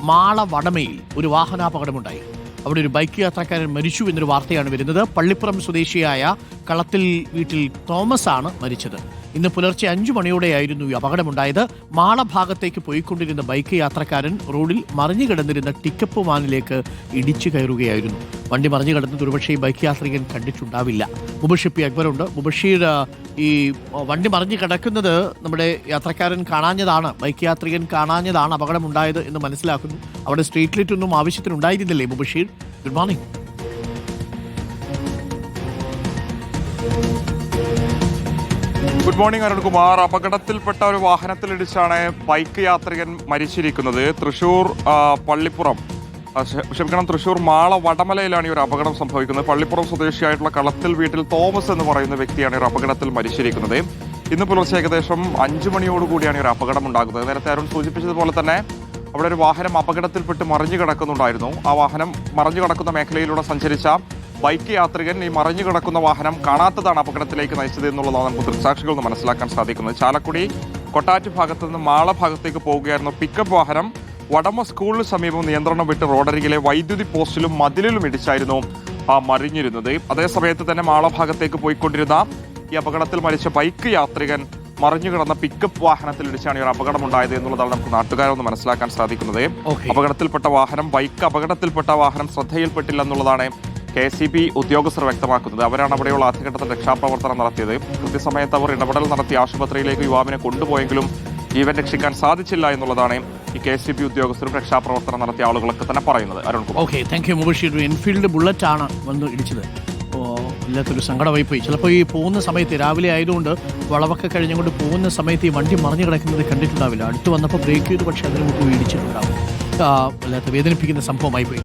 മാള വടമയിൽ ഒരു വാഹനാപകടമുണ്ടായി. അവിടെ ഒരു ബൈക്ക് യാത്രക്കാരൻ മരിച്ചു എന്നൊരു വാർത്തയാണ് വരുന്നത്. പള്ളിപ്പുറം സ്വദേശിയായ കളത്തിൽ വീട്ടിൽ തോമസ് ആണ് മരിച്ചത്. ഇന്ന് പുലർച്ചെ അഞ്ചു മണിയോടെയായിരുന്നു ഈ അപകടമുണ്ടായത്. മാള ഭാഗത്തേക്ക് പോയിക്കൊണ്ടിരുന്ന ബൈക്ക് യാത്രക്കാരൻ റോഡിൽ മറിഞ്ഞു കിടന്നിരുന്ന ടിക്കപ്പ് വാനിലേക്ക് ഇടിച്ചു കയറുകയായിരുന്നു. വണ്ടി മറിഞ്ഞു കിടന്നത് ഒരുപക്ഷേ ഈ ബൈക്ക് യാത്രികൻ കണ്ടിട്ടുണ്ടാവില്ല. മുബഷിപ്പി അക്ബറുണ്ട്. മുബഷീർ ഈ വണ്ടി മറിഞ്ഞു കിടക്കുന്നത് നമ്മുടെ യാത്രക്കാരൻ കാണാഞ്ഞതാണ്. ബൈക്ക് യാത്രികൻ കാണാഞ്ഞതാണ് അപകടമുണ്ടായത് എന്ന് മനസ്സിലാക്കുന്നു. അവിടെ സ്ട്രീറ്റ് ലൈറ്റ് ഒന്നും ആവശ്യത്തിനുണ്ടായിരുന്നില്ലേ Mubashir good morning. Good morning Arunkumar അപകടത്തിൽപ്പെട്ട ഒരു വാഹനത്തിലിടിച്ചാണ് ബൈക്ക് യാത്രികൻ മരിച്ചിരിക്കുന്നത്. തൃശൂർ പള്ളിപ്പുറം. ക്ഷമിക്കണം തൃശൂർ മാള വടമലയിലാണ് ഈ ഒരു അപകടം സംഭവിക്കുന്നത്. പള്ളിപ്പുറം സ്വദേശിയായിട്ടുള്ള കളത്തിൽ വീട്ടിൽ തോമസ് എന്ന് പറയുന്ന വ്യക്തിയാണ് ഒരു അപകടത്തിൽ മരിച്ചിരിക്കുന്നത്. ഇന്ന് പുലർച്ചെ ഏകദേശം അഞ്ചു മണിയോടുകൂടിയാണ് ഈ ഒരു അപകടം ഉണ്ടാകുന്നത്. നേരത്തെ അരുൺ സൂചിപ്പിച്ചതുപോലെ തന്നെ അവിടെ ഒരു വാഹനം അപകടത്തിൽപ്പെട്ട് മറിഞ്ഞു കിടക്കുന്നുണ്ടായിരുന്നു ആ വാഹനം മറിഞ്ഞു കിടക്കുന്ന മേഖലയിലൂടെ സഞ്ചരിച്ച ബൈക്ക് യാത്രികൻ ഈ മറിഞ്ഞു കിടക്കുന്ന വാഹനം കാണാത്തതാണ് അപകടത്തിലേക്ക് നയിച്ചത് എന്നുള്ളതാണ് നമുക്ക് ദൃക്സാക്ഷികളിൽ നിന്ന് മനസ്സിലാക്കാൻ സാധിക്കുന്നത്. ചാലക്കുടി കൊട്ടാറ്റ് ഭാഗത്ത് നിന്ന് മാള ഭാഗത്തേക്ക് പോവുകയായിരുന്നു പിക്കപ്പ് വാഹനം വടമ സ്കൂളിന് സമീപം നിയന്ത്രണം വിട്ട് റോഡരികിലെ വൈദ്യുതി പോസ്റ്റിലും മതിലിലും ഇടിച്ചായിരുന്നു ആ മറിഞ്ഞിരുന്നത്. അതേസമയത്ത് തന്നെ മാള ഭാഗത്തേക്ക് പോയിക്കൊണ്ടിരുന്ന ഈ അപകടത്തിൽ മരിച്ച ബൈക്ക് യാത്രികൻ മറിഞ്ഞു കിടന്ന പിക്കപ്പ് വാഹനത്തിൽ ഇടിച്ചാണ് ഈ ഒരു അപകടമുണ്ടായത് എന്നുള്ളതാണ് നമുക്ക് നാട്ടുകാരൊന്ന് മനസ്സിലാക്കാൻ സാധിക്കുന്നത്. അപകടത്തിൽപ്പെട്ട വാഹനം ബൈക്ക് അപകടത്തിൽപ്പെട്ട വാഹനം ശ്രദ്ധയിൽപ്പെട്ടില്ല എന്നുള്ളതാണ് കെ സി ബി ഉദ്യോഗസ്ഥർ വ്യക്തമാക്കുന്നത്. അവരാണ് അവിടെയുള്ള ആദ്യഘട്ടത്തിൽ രക്ഷാപ്രവർത്തനം നടത്തിയത്. കൃത്യസമയത്ത് അവർ ഇടപെടൽ നടത്തി ആശുപത്രിയിലേക്ക് യുവാവിനെ കൊണ്ടുപോയെങ്കിലും ജീവൻ രക്ഷിക്കാൻ സാധിച്ചില്ല എന്നുള്ളതാണ് ഈ കെ സി ബി ഉദ്യോഗസ്ഥരും രക്ഷാപ്രവർത്തനം നടത്തിയ ആളുകളൊക്കെ തന്നെ പറയുന്നത്. Arunkumar okay thank you Mubashir Enfield bullet ആണ് വന്ന് ഇടിച്ചത്. വല്ലാത്തൊരു സങ്കടമായി പോയി ചിലപ്പോൾ ഈ പോകുന്ന സമയത്ത് രാവിലെ ആയതുകൊണ്ട് വളവൊക്കെ കഴിഞ്ഞുകൊണ്ട് പോകുന്ന സമയത്ത് ഈ വണ്ടി മറിഞ്ഞു കിടക്കുന്നത് കണ്ടിട്ടുണ്ടാവില്ല. അടുത്ത് വന്നപ്പോൾ ബ്രേക്ക് ചെയ്തു പക്ഷേ അതിന് മുമ്പ് ഇടിച്ചിട്ടുണ്ടാവും. വല്ലാത്ത വേദനിപ്പിക്കുന്ന സംഭവമായി പോയി